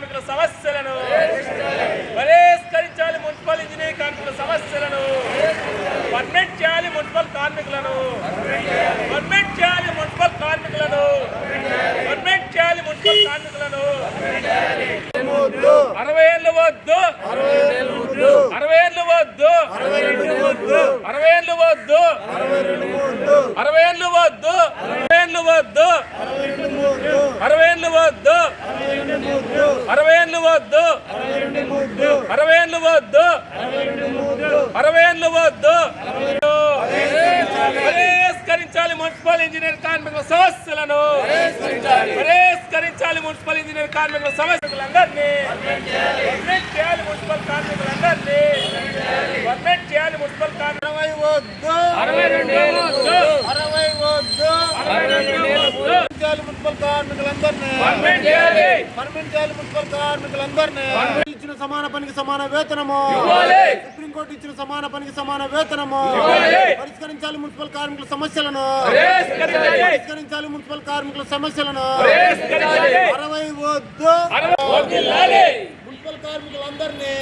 కార్మికుల సమస్యలను పరిష్కరించాలి మున్సిపల్ ఇంజనీరింగ్ కార్మికుల సమస్యలను. పర్మనెంట్ చేయాలి మున్సిపల్ కార్మికులను. పర్మనెంట్ చేయాలి మున్సిపల్ కార్మికులను. పర్మనెంట్ చేయాలి మున్సిపల్ కార్మికులను. అరవై ఏళ్ళు వద్దు. అరవై ఏళ్ళు వద్దు. అరవై ఏళ్ళు వద్దు. అరవై ఏళ్ళు వద్దు అరవై ఏళ్ళు వద్దు అరవై ఏళ్ళు వద్దు అరవై ఏళ్ళు వద్దు అరవై ఏళ్ళు వద్దు అరవై ఏళ్ళు వద్దు పరిష్కరించాలి మున్సిపల్ ఇంజనీర్ కార్మికుల సమస్యలను పరిష్కరించాలి. మున్సిపల్ ఇంజనీర్ కార్మికుల సమస్యలందరినీ. చేయాలి మున్సిపల్ కార్మికులందరినీ. చేయాలి మున్సిపల్ కార్మికులు అరవై వద్దు. అరవై వద్దు. కార్మికులందరినీ. పర్మనెంట్ చేయాలి. పర్మనెంట్ చేయాలి మున్సిపల్ కార్మికులందరినీ. ఇచ్చిన సమాన పనికి సమాన వేతనము. సుప్రీంకోర్టు ఇచ్చిన సమాన పనికి సమాన వేతనము. పరిష్కరించాలి మున్సిపల్ కార్మికుల సమస్యలను. పరిష్కరించాలి. మున్సిపల్ కార్మికుల సమస్యలను. అరవై వద్దు. మున్సిపల్ కార్మికులందరినీ.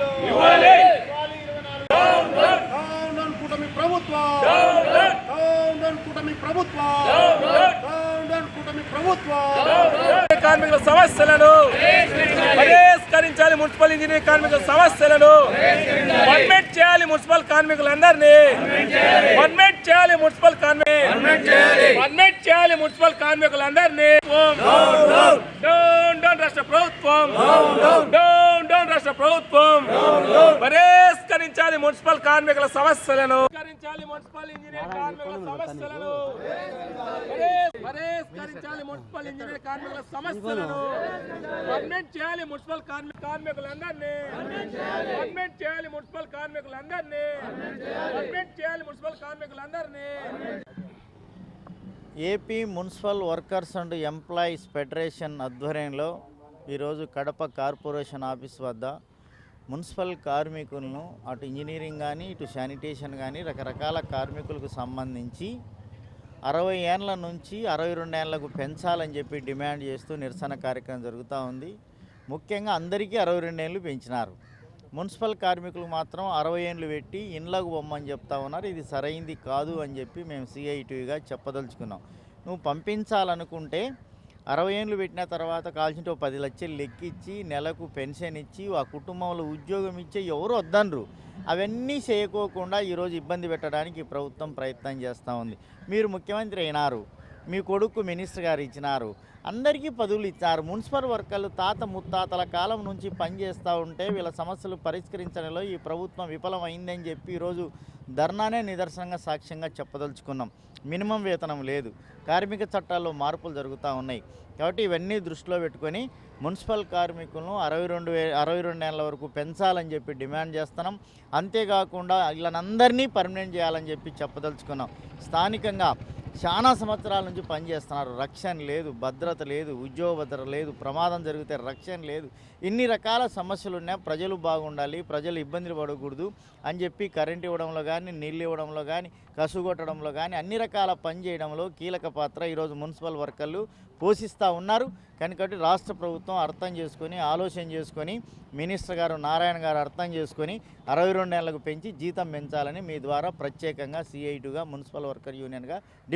రూపాయలు ఇవ్వాలి. కూటమి ప్రభుత్వం. కూటమి ప్రభుత్వం. కూటమి ప్రభుత్వం. కార్మికుల సమస్యలను పరిష్కరించాలి మున్సిపల్ ఇంజనీరింగ్ కార్మికుల సమస్యలను. పర్మిట్ చేయాలి మున్సిపల్ కార్మికులందరినీ. పర్మిట్ చేయాలి మున్సిపల్ కార్మిక పర్మిట్ చేయాలి. మున్సిపల్ కార్మికులందరినీ. రాష్ట్ర ప్రభుత్వం ప్రభుత్వం పరిష్కరించాలి మున్సిపల్ కార్మికుల సమస్యలను. పరిష్కరించాలి మున్సిపల్ ఇంజనీర్ కార్మికుల సమస్యలను. పరిష్కరించాలి మున్సిపల్ ఇంజనీర్ కార్మికుల సమస్యలను. గవర్నమెంట్ చేయాలి మున్సిపల్ కార్మిక కార్మికులందరినీ. పర్మనెంట్ చేయాలి మున్సిపల్ కార్మికులందరినీ. గవర్నమెంట్ చేయాలి municipal కార్మికులందరినీ. AP municipal workers and employees federation ఆధ్వర్యంలో ఈరోజు కడప కార్పొరేషన్ ఆఫీస్ వద్ద మున్సిపల్ కార్మికులను అటు ఇంజనీరింగ్ కానీ ఇటు శానిటేషన్ కానీ రకరకాల కార్మికులకు సంబంధించి అరవై ఏళ్ళ నుంచి అరవై రెండు ఏళ్ళకు పెంచాలని చెప్పి డిమాండ్ చేస్తూ నిరసన కార్యక్రమం జరుగుతూ ఉంది. ముఖ్యంగా అందరికీ అరవై రెండు ఏళ్ళు పెంచినారు. మున్సిపల్ కార్మికులు మాత్రం అరవై ఏళ్ళు పెట్టి ఇండ్లకు బొమ్మని చెప్తా ఉన్నారు. ఇది సరైంది కాదు అని చెప్పి మేము సిఐటివిగా చెప్పదలుచుకున్నాం. నువ్వు పంపించాలనుకుంటే అరవై ఏళ్ళు పెట్టిన తర్వాత కాల్చిన ఒక పది లక్షలు లెక్కిచ్చి నెలకు పెన్షన్ ఇచ్చి ఆ కుటుంబంలో ఉద్యోగం ఇచ్చే ఎవరు వద్దనరు. అవన్నీ చేయకోకుండా ఈరోజు ఇబ్బంది పెట్టడానికి ప్రభుత్వం ప్రయత్నం చేస్తూ ఉంది. మీరు ముఖ్యమంత్రి అయినారు మీ కొడుకు మినిస్టర్ గారు ఇచ్చినారు అందరికీ పదవులు ఇచ్చారు. మున్సిపల్ వర్కర్లు తాత ముత్తాతల కాలం నుంచి పనిచేస్తూ ఉంటే వీళ్ళ సమస్యలు పరిష్కరించడంలో ఈ ప్రభుత్వం విఫలమైందని చెప్పి ఈరోజు ధర్నానే నిదర్శనంగా సాక్ష్యంగా చెప్పదలుచుకున్నాం. మినిమం వేతనం లేదు. కార్మిక చట్టాల్లో మార్పులు జరుగుతూ ఉన్నాయి. కాబట్టి ఇవన్నీ దృష్టిలో పెట్టుకొని మున్సిపల్ కార్మికులను అరవై రెండు వే అరవై రెండు ఏళ్ళ వరకు పెంచాలని చెప్పి డిమాండ్ చేస్తున్నాం. అంతేకాకుండా వీళ్ళనందరినీ పర్మనెంట్ చేయాలని చెప్పి చెప్పదలుచుకున్నాం. స్థానికంగా చాలా సంవత్సరాల నుంచి పనిచేస్తున్నారు. రక్షణ లేదు భద్రత లేదు ఉద్యోగ భద్రత లేదు ప్రమాదం జరిగితే రక్షణ లేదు. ఇన్ని రకాల సమస్యలు ఉన్నాయి ప్రజలు బాగుండాలి ప్రజలు ఇబ్బందులు పడకూడదు అని చెప్పి కరెంట్ ఇవ్వడంలో కానీ నీళ్ళు ఇవ్వడంలో కానీ కసుగొట్టడంలో కానీ అన్ని రకాల పని చేయడంలో కీలక పాత్ర ఈరోజు మున్సిపల్ వర్కర్లు పోషిస్తూ ఉన్నారు. కనుకటి రాష్ట్ర ప్రభుత్వం అర్థం చేసుకొని ఆలోచన చేసుకొని మినిస్టర్ గారు నారాయణ గారు అర్థం చేసుకొని అరవై రెండు నెలలకు పెంచి జీతం పెంచాలని మీ ద్వారా ప్రత్యేకంగా సిఐటుగా మున్సిపల్ వర్కర్ యూనియన్గా